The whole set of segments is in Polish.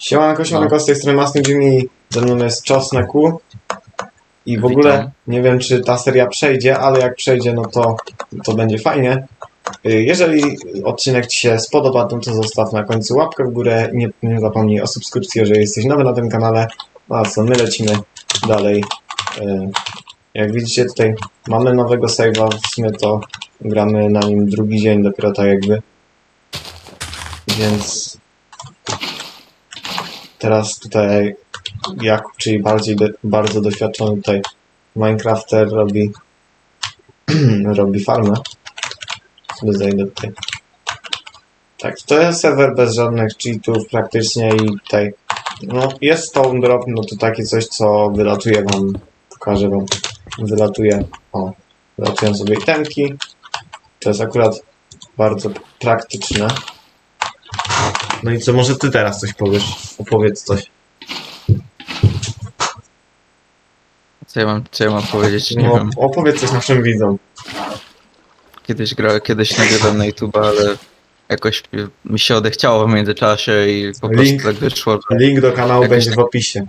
Siemanko, siemanko, z tej strony Masny Jimmy, ze mną jest Czosneku. I w ogóle Witam. nie wiem, czy ta seria przejdzie, ale jak przejdzie, no to, to będzie fajnie. Y, Jeżeli odcinek Ci się spodoba, no to zostaw na końcu łapkę w górę. Nie, nie zapomnij o subskrypcji, jeżeli jesteś nowy na tym kanale. No a co, my lecimy dalej. Y, Jak widzicie tutaj mamy nowego save'a, w sumie to gramy na nim drugi dzień dopiero tak jakby. Więc teraz tutaj Jakub, czyli bardziej bardzo doświadczony tutaj Minecrafter robi robi farmę. Sobie zajdę tutaj. Tak, to jest serwer bez żadnych cheatów praktycznie i tutaj no jest stone drop, no to takie coś co wylatuje wam, pokażę wam, wylatuje, o, wylatują sobie itemki. To jest akurat bardzo praktyczne. No i co, może ty teraz coś powiesz? Opowiedz coś. Co ja mam, co ja mam powiedzieć? Nie No, wiem. opowiedz coś naszym widzom. Kiedyś gra, kiedyś nagrywam na YouTube, ale jakoś mi się odechciało w międzyczasie i po prostu Link. tak wyszło, że Link do kanału Jakoś będzie tak- w opisie.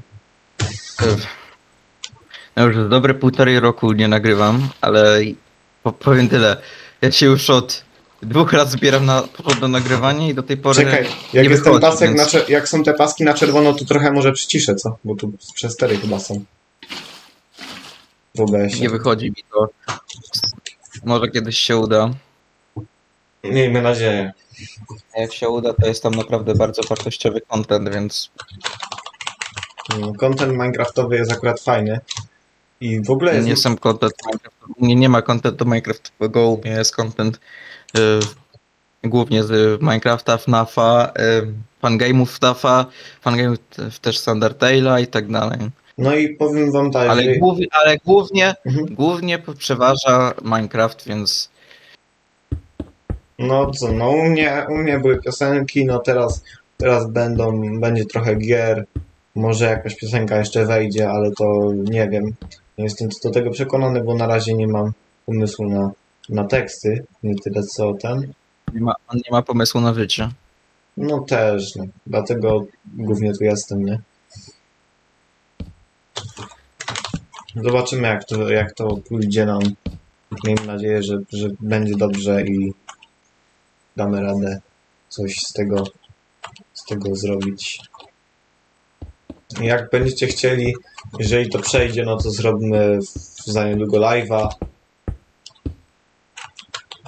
no już dobre półtorej roku nie nagrywam, ale po, powiem tyle. Ja się już od dwóch lat zbieram na, do nagrywania i do tej pory Czekaj, jak nie jest ten wychodzi, pasek więc- na czer- jak są te paski na czerwono, to trochę może przyciszę, co? Bo tu przez cztery chyba są. W OBS-ie. nie wychodzi mi to. Może kiedyś się uda. Miejmy nadzieję. A jak się uda, to jest tam naprawdę bardzo wartościowy content, więc No, Content Minecraftowy jest akurat fajny. I w ogóle jest... Nie sam content Minecraft. Nie, nie ma contentu Minecraftowego, u mnie jest content y, głównie z Minecrafta, FNAFa, y, fangame'ów FNAFa, fangame'ów te- też z Undertale'a i tak dalej. No i powiem wam tak, Ale, że... głównie, ale głównie, Mhm. głównie przeważa Minecraft, więc No co, no u mnie, u mnie były piosenki, no teraz, teraz będą, będzie trochę gier, może jakaś piosenka jeszcze wejdzie, ale to nie wiem. Nie jestem do tego przekonany, bo na razie nie mam pomysłu na, na teksty, nie tyle co ten. nie ma, on nie ma pomysłu na życie. No też, no, dlatego głównie tu jestem, nie? Zobaczymy jak to, jak to pójdzie nam. Miejmy nadzieję, że, że będzie dobrze i damy radę coś z tego, z tego zrobić. Jak będziecie chcieli, jeżeli to przejdzie, no to zrobimy za niedługo live'a.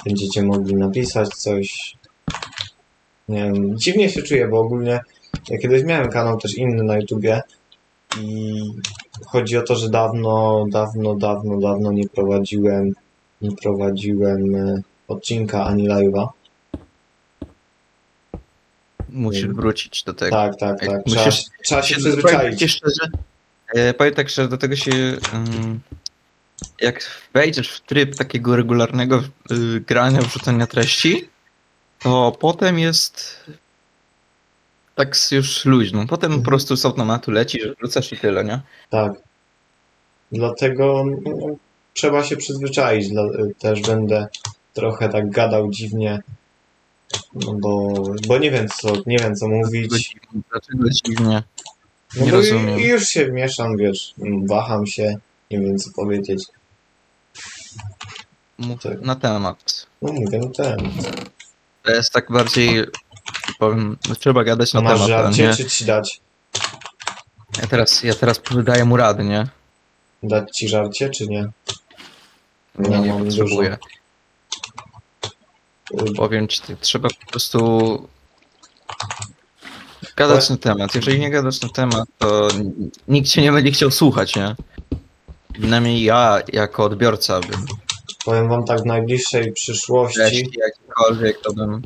Będziecie mogli napisać coś. Nie wiem, dziwnie się czuję, bo ogólnie ja kiedyś miałem kanał też inny na YouTubie i chodzi o to, że dawno, dawno, dawno, dawno nie prowadziłem, nie prowadziłem e, odcinka ani live'a. Musisz Mm. wrócić do tego. Tak, tak, tak. Trzeba, musisz trzeba się Powiem przyzwyczaić. ci szczerze, e, powiem tak szczerze, do tego się ym, jak wejdziesz w tryb takiego regularnego y, grania, wrzucania treści, to potem jest tak już luźno. Potem Mhm. po prostu z automatu lecisz, wrzucasz i tyle, nie? Tak. Dlatego no, trzeba się przyzwyczaić. Dla, też będę trochę tak gadał dziwnie, no bo, bo nie wiem co, nie wiem co mówić. Dlaczego dziwnie? No Nie bo rozumiem. i- już się mieszam, wiesz, waham się, nie wiem co powiedzieć. Mów Tak. na temat. No mówię, no ten. To jest tak bardziej, powiem, no trzeba gadać na Masz temat, a żarcie, nie? czy ci dać? Ja teraz, ja teraz daję mu rady, nie? Dać ci żarcie, czy nie? Nie, Ja nie mam potrzebuję. Powiem ci, tak, trzeba po prostu gadać na temat. Jeżeli nie gadasz na temat, to nikt cię nie będzie chciał słuchać, nie? Przynajmniej ja, jako odbiorca, bym Powiem wam tak, w najbliższej przyszłości, treści jakikolwiek, to bym...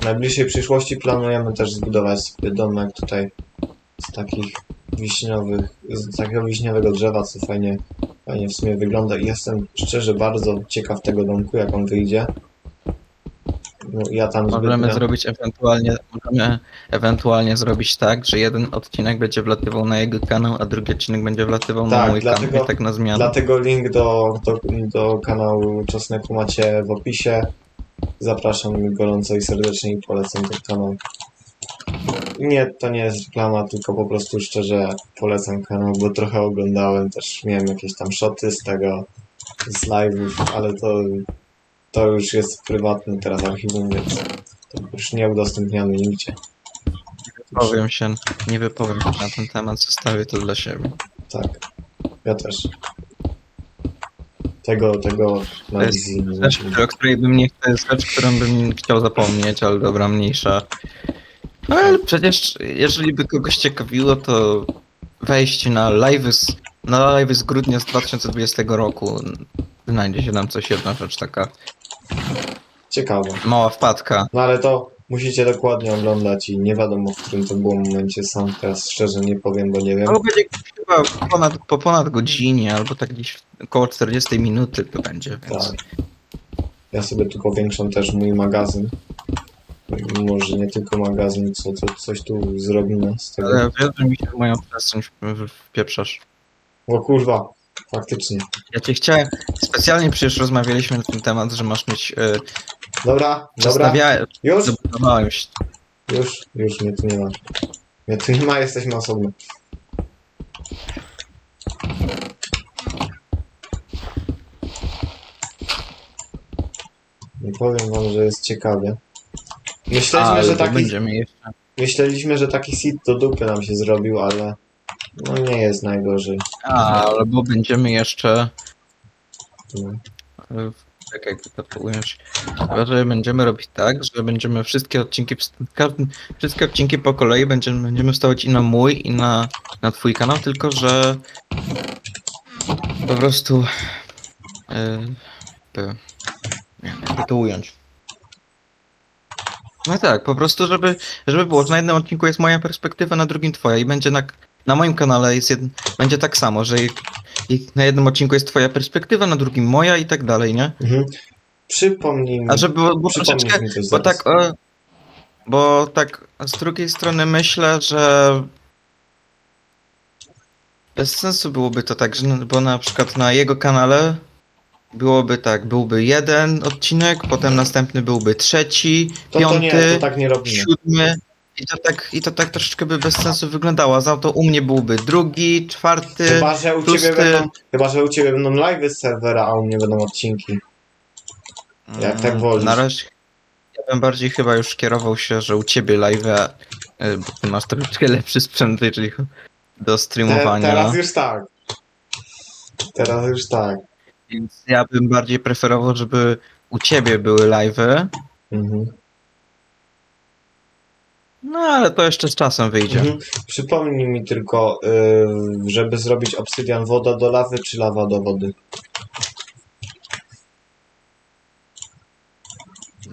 w najbliższej przyszłości planujemy też zbudować sobie domek tutaj z takich wiśniowych, z takiego wiśniowego drzewa, co fajnie, fajnie w sumie wygląda i jestem szczerze bardzo ciekaw tego domku, jak on wyjdzie. No, ja tam Możemy zbytnio- zrobić ewentualnie, możemy ewentualnie zrobić tak, że jeden odcinek będzie wlatywał na jego kanał, a drugi odcinek będzie wlatywał na Tak, mój dlatego- kanał i tak na zmianę. Dlatego link do, do, do kanału Czosneku macie w opisie. Zapraszam gorąco i serdecznie i polecam ten kanał. Nie, to nie jest reklama, tylko po prostu szczerze polecam kanał, bo trochę oglądałem, też miałem jakieś tam shoty z tego, z live'ów, ale to, to już jest prywatne teraz archiwum, więc to już nie udostępniamy nigdzie. Powiem się, nie wypowiem się na ten temat, zostawię to dla siebie. Tak, ja też. Tego, tego na To jest wizji nie Rzecz, będziemy. o której bym nie jest rzecz, którą bym chciał zapomnieć, ale dobra, mniejsza. No ale przecież, jeżeli by kogoś ciekawiło, to wejście na live z, na live z grudnia z 2020 roku. Znajdzie się tam coś, jedna rzecz taka Ciekawe. mała wpadka. No ale to musicie dokładnie oglądać i nie wiadomo, w którym to było momencie. Sam teraz szczerze nie powiem, bo nie wiem. To będzie chyba ponad, po ponad godzinie, albo tak gdzieś około 40 minuty to będzie, więc... Tak. Ja sobie tu powiększam też mój magazyn. Może nie tylko magazyn, co, co coś tu zrobimy z tego. Ale wiesz, że mi się w moją przestrzeń w- wpieprzasz. O kurwa, faktycznie. Ja cię chciałem, specjalnie przecież rozmawialiśmy na ten temat, że masz mieć, e, Dobra, dobra. przestawiałem, Już, zabudowałem się. już, już mnie tu nie ma. Mnie tu nie ma, jesteśmy osobno. Nie powiem wam, że jest ciekawie. Myśleliśmy, że taki będziemy jeszcze... Myśleliśmy, że taki sit do dupy nam się zrobił, ale no nie jest najgorzej. A, albo będziemy jeszcze... No. e, Jak jakby to ująć? Chyba, że będziemy robić tak, że będziemy wszystkie odcinki, w każdym, wszystkie odcinki po kolei będziemy, będziemy wstawiać i na mój, i na, na twój kanał, tylko że po prostu wiem, jakby to ująć. No tak, po prostu, żeby, żeby było, że na jednym odcinku jest moja perspektywa, na drugim twoja i będzie na, na moim kanale jest jed, będzie tak samo, że i, na jednym odcinku jest twoja perspektywa, na drugim moja i tak dalej, nie? Mhm. Przypomnij mi, A żeby, bo, bo przypomnisz troszeczkę, mi bo tak, e, bo tak z drugiej strony myślę, że bez sensu byłoby to tak, że, n- bo na przykład na jego kanale byłoby tak, byłby jeden odcinek, potem następny byłby trzeci, to, to nie, piąty, to tak nie siódmy i to tak, i to tak troszeczkę by bez sensu wyglądało. Za to u mnie byłby drugi, czwarty, Chyba, że u ciebie będą, chyba, że u ciebie będą live z serwera, a u mnie będą odcinki. Jak tak Mm, wolisz. Na razie ja bym bardziej chyba już kierował się, że u ciebie live, e, bo ty masz troszeczkę lepszy sprzęt, jeżeli chodzi do Te, streamowania. teraz już tak. Teraz już tak. Więc ja bym bardziej preferował, żeby u ciebie były live. Mhm. No ale to jeszcze z czasem wyjdzie. Mhm. Przypomnij mi tylko, y, żeby zrobić obsydian woda do lawy, czy lawa do wody?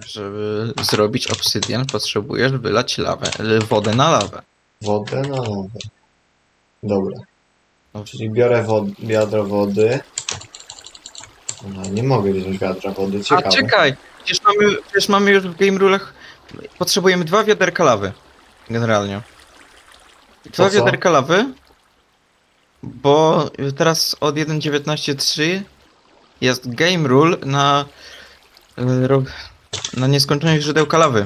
Żeby zrobić obsydian, potrzebujesz wylać lawę, wodę na lawę. Wodę na lawę. Dobra. No. Czyli biorę wod wiadro wody. No, nie mogę wziąć wiadra wody, A ciekawe. czekaj, przecież mamy, przecież mamy już w game rulach, potrzebujemy dwa wiaderka lawy, generalnie. Dwa Po co? wiaderka lawy, bo teraz od 1.19.3 jest game rule na, e, na nieskończoność źródełka lawy.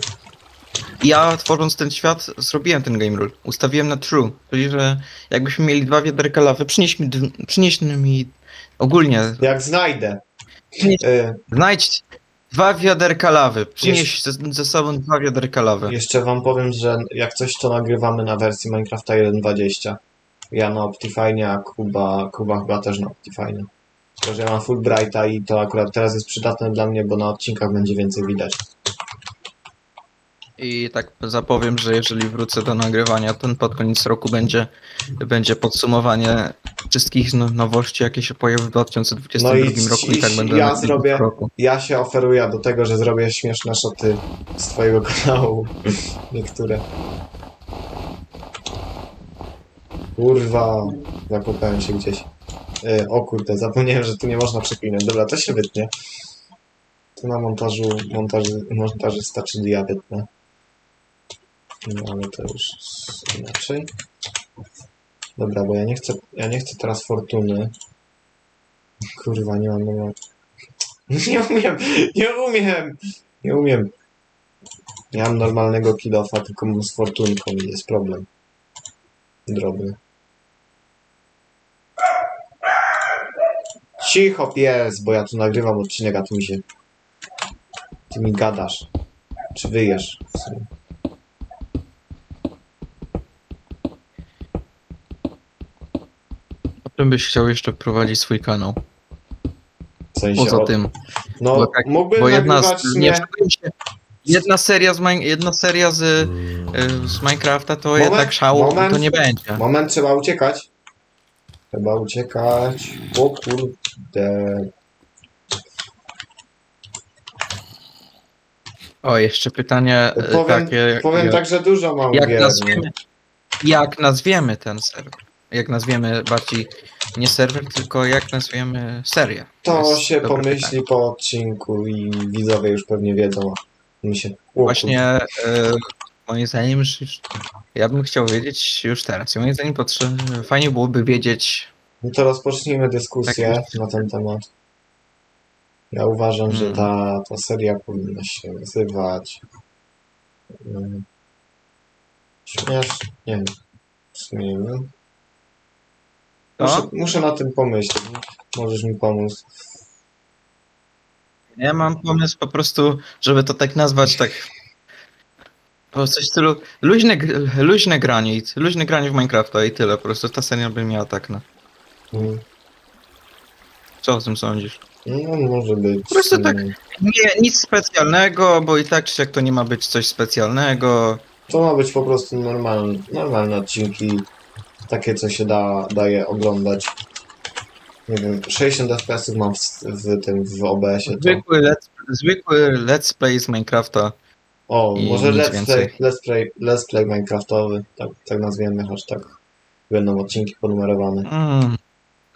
I Ja tworząc ten świat zrobiłem ten game rule, ustawiłem na true, czyli że jakbyśmy mieli dwa wiaderka lawy, przynieś mi, przynieś mi ogólnie Jak znajdę. Nie. Y, Znajdź dwa wiaderka lawy. Przynieś ze, ze sobą dwa wiaderka lawy. jeszcze wam powiem, że jak coś to nagrywamy na wersji Minecrafta 1.20. Ja na Optifine, a Kuba, Kuba chyba też na Optifine. Tylko, że ja mam Fulbrighta i to akurat teraz jest przydatne dla mnie, bo na odcinkach będzie więcej widać. I tak zapowiem, że jeżeli wrócę do nagrywania, to pod koniec roku będzie, będzie podsumowanie wszystkich no, nowości, jakie się pojawiły w 2022 No i roku i tak i- będę ja zrobię- roku. Ja się oferuję do tego, że zrobię śmieszne szoty z twojego kanału. Niektóre. Kurwa, zakopałem się gdzieś. E, o kurde, zapomniałem, że tu nie można przeklinać. Dobra, to się wytnie. Tu na montażu, montaży, montażysta, czyli ja wytnę. No ale to już inaczej. Dobra, bo ja nie chcę, ja nie chcę teraz fortuny. Kurwa, nie mam, mam. Nie umiem, nie umiem, nie umiem. Ja mam normalnego kilofa, tylko mam z fortunką i jest problem. Drobny. Cicho pies, bo ja tu nagrywam odcinek, a ty mi się... Ty mi gadasz. Czy wyjesz? w sumie. Czym byś chciał jeszcze prowadzić swój kanał? W sensie Poza od- tym, No, bo tak- mógłbym bo jedna, nagrywać z, nie, się, jedna seria, z, Min- jedna seria z, y, z Minecrafta to Moment, jednak szału moment. to nie będzie. Moment, trzeba uciekać. Trzeba uciekać. O kurde. O, jeszcze pytanie y, Powiem, takie. powiem jak, tak, że dużo mam jak, gier. nazwiemy, jak nazwiemy ten serwer? Jak nazwiemy bardziej nie serwer, tylko jak nazwiemy serię? To się pomyśli pytanie. po odcinku i widzowie już pewnie wiedzą. My się... O Właśnie y, moim zdaniem ja bym chciał wiedzieć już teraz. Moim zdaniem potrze- fajnie byłoby wiedzieć. No to rozpocznijmy dyskusję Tak. na ten temat. Ja uważam, że Hmm. ta, ta seria powinna się nazywać. mm, Śmiesznie. Nie wiem. W sumie nie wiem. To? Muszę, muszę na tym pomyśleć. Możesz mi pomóc. Ja mam pomysł po prostu, żeby to tak nazwać tak. Po coś w stylu luźne, gr- luźne granie, i- luźne granie w Minecrafta i tyle. Po prostu ta seria by miała tak na. Mm, Co o tym sądzisz? No, może być. Po prostu tak. mm, Nie, nic specjalnego, bo i tak czy jak to nie ma być coś specjalnego. To ma być po prostu normalne, normalne odcinki. Takie, co się da, daje oglądać. Nie wiem, 60 FPS mam w, w tym, w OBS-ie. Zwykły let's, zwykły let's play z Minecrafta. O, i może let's play, więcej. let's play, let's play Minecraftowy. Tak, tak nazwiemy, tak będą odcinki ponumerowane. Mm.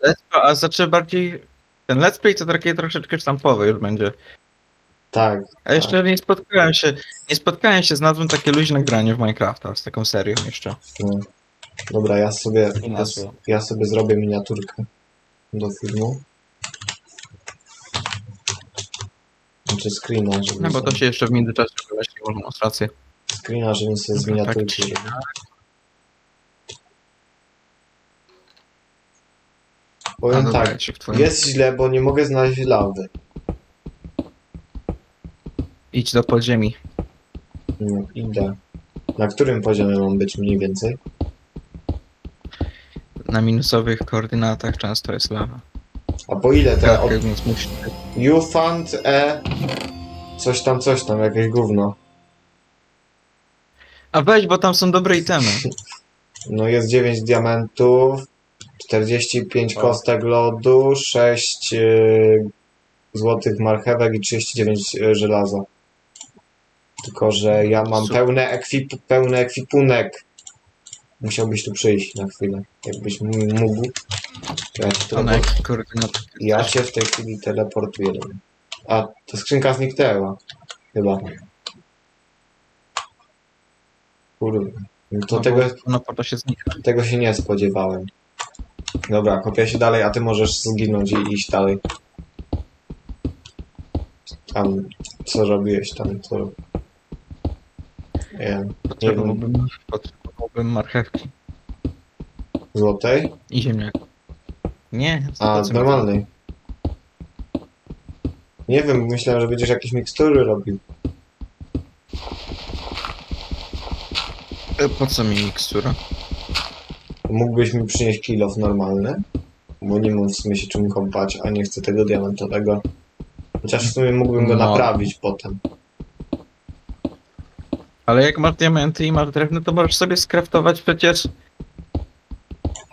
Let's, a znaczy bardziej. Ten let's play to takie troszeczkę sztampowe już będzie. Tak, A jeszcze nie spotkałem się. Nie spotkałem się z nazwą takie luźne granie w Minecrafta z taką serią jeszcze. no. Dobra, ja sobie, ja, ja sobie zrobię miniaturkę do filmu. Znaczy screena, żeby No bo to sobie, się jeszcze w międzyczasie wyjaśni, można masz rację. screena, żeby sobie z Dobra, tak miniaturki czy. A, Powiem dobra, tak, twoim... jest źle, bo nie mogę znaleźć lawy. Idź do podziemi. No, idę. Na którym poziomie mam być mniej więcej? Na minusowych koordynatach często jest lawa. A po ile te... Tak, Od... więc musi... You found e... Coś tam, coś tam, jakieś gówno. A weź, bo tam są dobre itemy. No jest 9 diamentów, 45 O. kostek lodu, 6 y, złotych marchewek i 39 y, żelaza. Tylko, że ja mam Super. pełny, ekwip, pełny ekwipunek. Musiałbyś tu przyjść na chwilę, jakbyś m- mógł. Ja cię, A na teleport... jakich koordynatach? ja cię w tej chwili teleportuję. do. A, ta skrzynka zniknęła. Chyba. Kurde. No To no, tego, bo to się znika. tego się nie spodziewałem. Dobra, kopię się dalej, a ty możesz zginąć i iść dalej. Tam, co robiłeś tam, co... Nie wiem, Potrzebowałbym, potrzebowałbym marchewki złotej? i ziemniaków. Nie, A, co- normalnej. Nie wiem, myślałem, że będziesz jakieś mikstury robił. E, Po co mi mikstura? Mógłbyś mi przynieść kilof normalny? Bo nie mam w sumie się czym kąpać, a nie chcę tego diamentowego. Chociaż w sumie mógłbym go No. naprawić potem. Ale jak masz diamenty i masz drewno, to możesz sobie skraftować przecież... To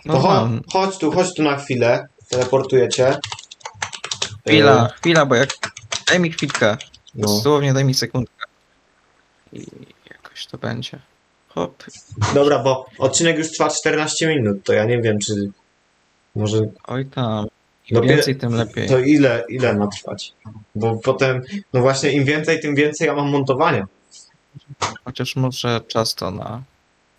cho Normalnie. chodź tu, chodź tu na chwilę. Teleportuję cię. Chwila, E, chwila, bo jak... Daj mi chwilkę. No. Dosłownie daj mi sekundkę. I jakoś to będzie. Hop. Dobra, bo odcinek już trwa 14 minut, to ja nie wiem, czy może Oj tam. Im Dopiero- więcej, tym lepiej. to ile, ile ma trwać? Bo potem, no właśnie im więcej, tym więcej ja mam montowania. Chociaż może czas to na...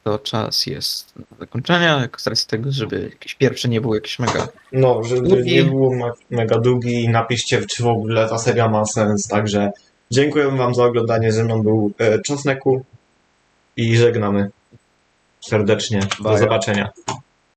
To czas jest na zakończenie, jak z racji tego, żeby jakiś pierwszy nie był jakiś mega... No, żeby Długi. nie było me- mega długi i napiszcie, czy w ogóle ta seria ma sens, także Dziękuję wam za oglądanie. Ze mną był e, Czosneku i żegnamy serdecznie. Do Bye. zobaczenia.